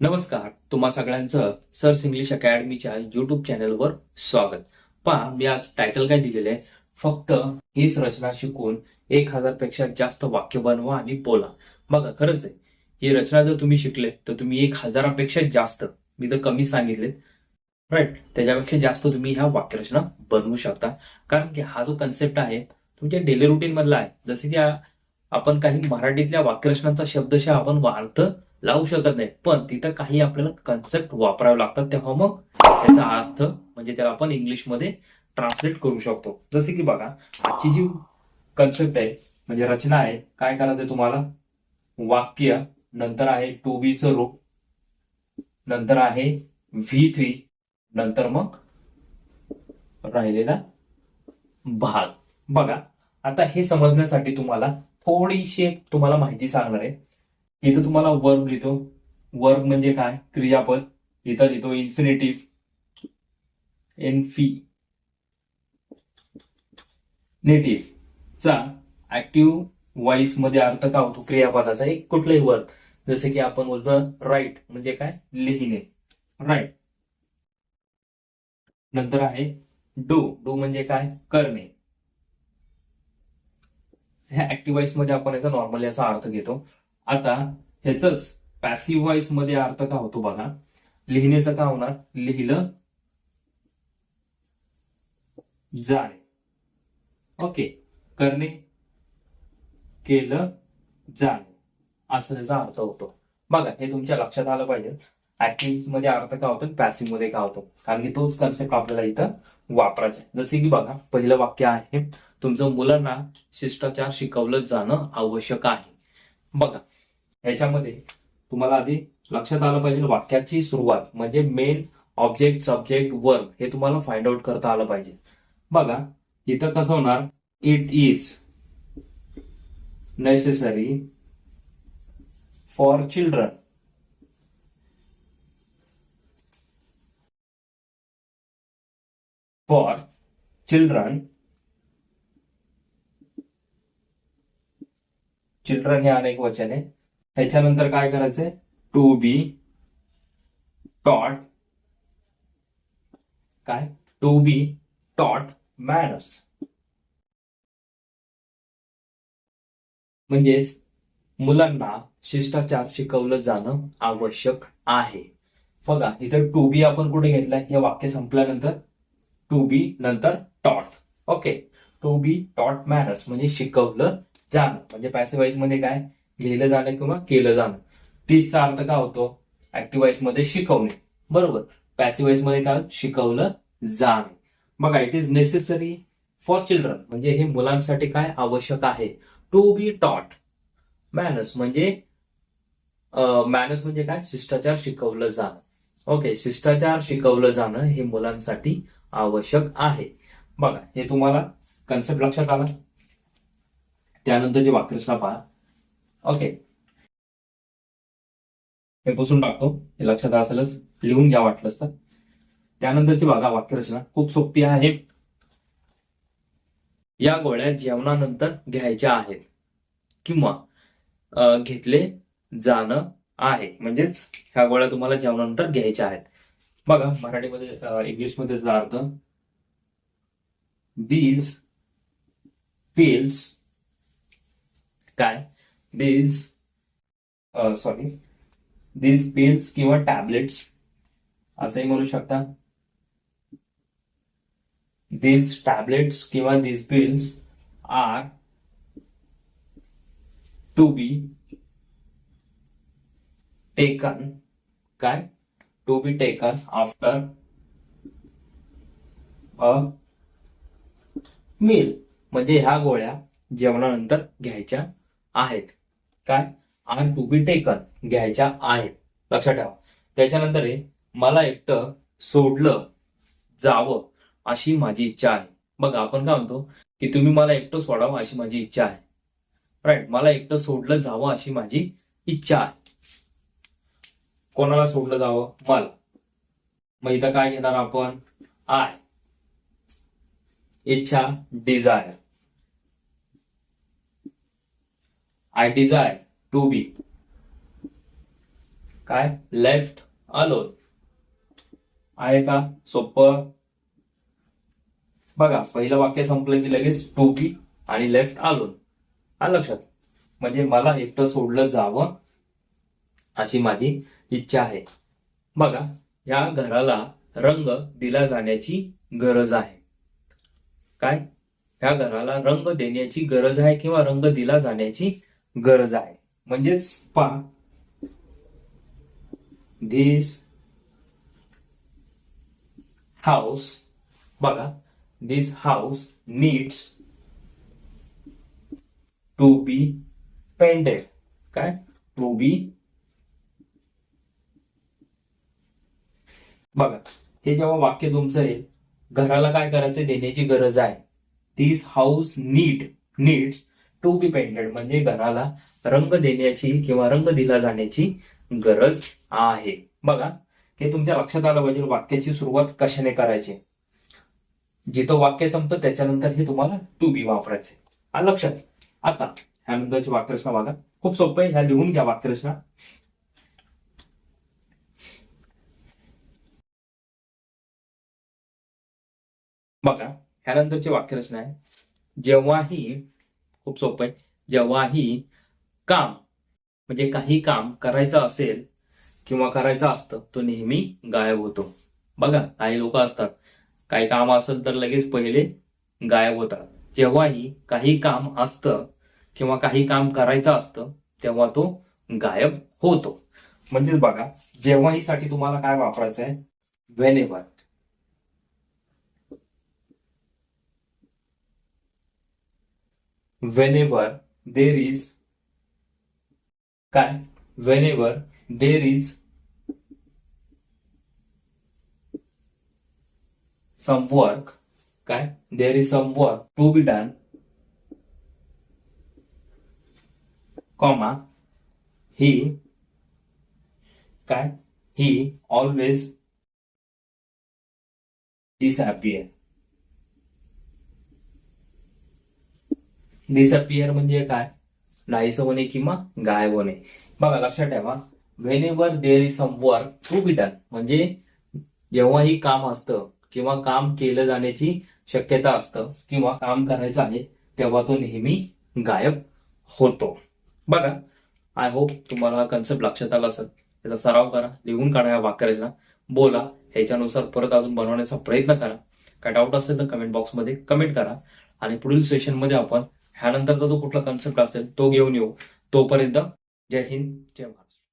नमस्कार तुम्हा सगळ्यांचं सर्स इंग्लिश अकॅडमीच्या युट्यूब चॅनलवर स्वागत. पहा मी आज टायटल काय दिलेलं आहे? फक्त हीच रचना शिकून एक हजारपेक्षा जास्त वाक्य बनवा आणि बोला. बघा खरंच आहे. ही रचना जर तुम्ही शिकले तर तुम्ही एक हजारापेक्षा जास्त मी तर कमी सांगितलेत. राईट त्याच्यापेक्षा जास्त तुम्ही ह्या वाक्यरचना बनवू शकता. कारण की हा जो कन्सेप्ट आहे तुमच्या डेली रुटीन मधला आहे जसे की आपण काही मराठीतल्या वाक्यरचनांचा शब्दशः आपण अर्थ लावू शकत नाही. पण तिथं काही आपल्याला कन्सेप्ट वापरावे लागतात. तेव्हा मग त्याचा अर्थ म्हणजे त्याला आपण इंग्लिशमध्ये ट्रान्सलेट करू शकतो. जसे की बघा आजची जी कन्सेप्ट आहे म्हणजे रचना आहे काय करायचं तुम्हाला? वाक्य नंतर आहे टू बीचं रूप नंतर आहे व्ही थ्री. नंतर मग राहिलेला भाग. बघा आता हे समजण्यासाठी तुम्हाला थोडीशी तुम्हाला माहिती सांगणार आहे. इथं तुम्हाला वर्ब लिहितो. वर्ब म्हणजे काय? क्रियापद. इथं लिहितो इन्फिनेटिव्ह एनफी नेटिव्ह चा ऍक्टिव्ह वॉइसमध्ये अर्थ काय होतो? क्रियापदाचा एक कुठलंही वर्ब जसे की आपण बोलतो राईट म्हणजे काय? लिहिणे. राईट नंतर आहे डू डू म्हणजे काय? करणे. ह्या ऍक्टिव्ह वॉइसमध्ये आपण याचा नॉर्मली याचा अर्थ घेतो. आता ह्याच पॅसिव्ह व्हॉइसमध्ये अर्थ का होतो बघा. लिहिण्याचं का होणार? लिहिलं जाणे ओके. करणे. केलं जाणे असं त्याचा अर्थ होतो. बघा हे तुमच्या लक्षात आलं पाहिजे. ऍक्टिव्हमध्ये अर्थ का होतो? पॅसिव्हमध्ये का होतो? कारण की तोच कन्सेप्ट आपल्याला इथं वापरायचा आहे. जसे की बघा पहिलं वाक्य आहे तुमचं मुलांना शिष्टाचार शिकवलं जाणं आवश्यक आहे. बघा ह्याच्यामध्ये तुम्हाला आधी लक्षात आलं पाहिजे वाक्याची सुरुवात म्हणजे मेन ऑब्जेक्ट सब्जेक्ट वर्ब हे तुम्हाला फाइंड आउट करता आलं पाहिजे. बघा इथं कसं होणार? It is necessary for children for children children हे अनेक वचन आहे. त्याच्यानंतर काय करायचंय? टू बी टॉट काय? टू बी टॉट मॅनर्स म्हणजेच मुलांना शिष्टाचार शिकवलं जाणं आवश्यक आहे. बघा इथं टू बी आपण कुठे घेतलाय? हे वाक्य संपल्यानंतर टू बी नंतर taught okay. To be taught manners म्हणजे शिकवलं जाणं. म्हणजे पॅसिव्हमध्ये काय? लिहिलं जाणं किंवा केलं जाणं. टीचचा अर्थ काय होतो? ऍक्टिव्हाइसमध्ये शिकवणे. बरोबर. पॅसिव्हाइसमध्ये काय शिकवलं जाणे. बघा it is necessary for children म्हणजे हे मुलांसाठी काय आवश्यक आहे? टू बी टॉट मॅनस म्हणजे मॅनस म्हणजे काय? शिष्टाचार शिकवलं जाणं. ओके शिष्टाचार शिकवलं जाणं हे मुलांसाठी आवश्यक आहे. बघा हे तुम्हाला कन्सेप्ट लक्षात आला? त्यानंतर जे वाक्यरचना पहा. ओके हे पुसून टाकतो. हे लक्षात असेलच. लिहून घ्या वाटलंच तर. त्यानंतरची बघा वाक्यरचना. खूप सोपी आहे. या गोळ्या जेवणानंतर घ्यायच्या आहेत. किंवा घेतले जाणं आहे. म्हणजेच ह्या गोळ्या तुम्हाला जेवणानंतर घ्यायच्या आहेत. बघा मराठीमध्ये इंग्लिशमध्ये त्याचा अर्थ दीज पिल्स काय? दीज सॉरी दीज पिल्स किंवा टॅबलेट्स असंही म्हणू शकता. दीज टॅबलेट्स किंवा these pills are to be taken काय? To be taken after a meal म्हणजे ह्या गोळ्या जेवणानंतर घ्यायच्या आहेत. काय? आर टू बी टेकन घ्यायच्या आहेत. लक्षात ठेवा. त्याच्यानंतर आहे मला एकटं सोडलं जावं अशी माझी इच्छा आहे. बघा आपण काय म्हणतो की तुम्ही मला एकटं सोडावं अशी माझी इच्छा आहे. राईट मला एकटं सोडलं जावं अशी माझी इच्छा आहे. कोणाला सोडलं जावं? मला. मग इथं काय घेणार आपण? आय इच्छा desire I desire to be काय? लेफ्ट अलोन आहे का? सोपं. बघा पहिलं वाक्य संपलं की लगेच टू बी आणि लेफ्ट अलोन हा लक्षात. म्हणजे मला एकटं सोडलं जावं अशी माझी इच्छा आहे. बघा या घराला रंग दिला जाण्याची गरज आहे. काय? ह्या घराला रंग देण्याची गरज आहे किंवा रंग दिला जाण्याची गरज आहे. म्हणजेच पा. धिस हाऊस बघा. This house needs to be painted काय? टू बी बघा. हे जेव्हा वाक्य तुमचं येईल घराला काय करायचं देण्याची गरज आहे. This house need needs to be painted म्हणजे घराला रंग देण्याची किंवा रंग दिला जाण्याची गरज आहे. बघा हे तुमच्या लक्षात आलं पाहिजे वाक्याची सुरुवात कशाने करायची? जिथं वाक्य संपतं त्याच्यानंतर हे तुम्हाला टू बी वापरायचे लक्षात आता ह्यानंतरची वाक्यरचना बघा. खूप सोपं आहे ह्या लिहून घ्या वाक्यरचना. बघा ह्यानंतरची वाक्यरचना आहे. जेव्हाही खूप सोपं आहे. जेव्हाही काम म्हणजे काही काम करायचं असेल किंवा करायचं असतं तो नेहमी गायब होतो. बघा काही लोक असतात काही काम असेल तर लगेच पहिले गायब होतात. जेव्हाही काही काम असतं किंवा काही काम करायचं असतं तेव्हा तो गायब होतो. म्हणजेच बघा जेव्हाही साठी तुम्हाला काय वापरायचं आहे whenever whenever there is काय whenever there is some work काय there is some work to be done comma he काय he always disappear disappear म्हणजे काय? नाहीसं होणे किंवा गायब होणे. बघा लक्षात ठेवा. Whenever there is some work to be done म्हणजे जेव्हाही काम असतं किंवा काम केलं जाण्याची शक्यता असतं किंवा काम करायचं आहे तेव्हा तो नेहमी गायब होतो. बघा आय होप तुम्हाला कन्सेप्ट लक्षात आला असेल. त्याचा सराव करा लिहून काढा या वाक्यरचना बोला ह्याच्यानुसार परत अजून बनवण्याचा प्रयत्न करा. काय डाऊट असेल तर कमेंट बॉक्समध्ये कमेंट करा. आणि पुढील सेशनमध्ये आपण ह्यानंतरचा जो कुठला कन्सेप्ट असेल तो घेऊन येऊ. तोपर्यंत जय हिंद जय भारत.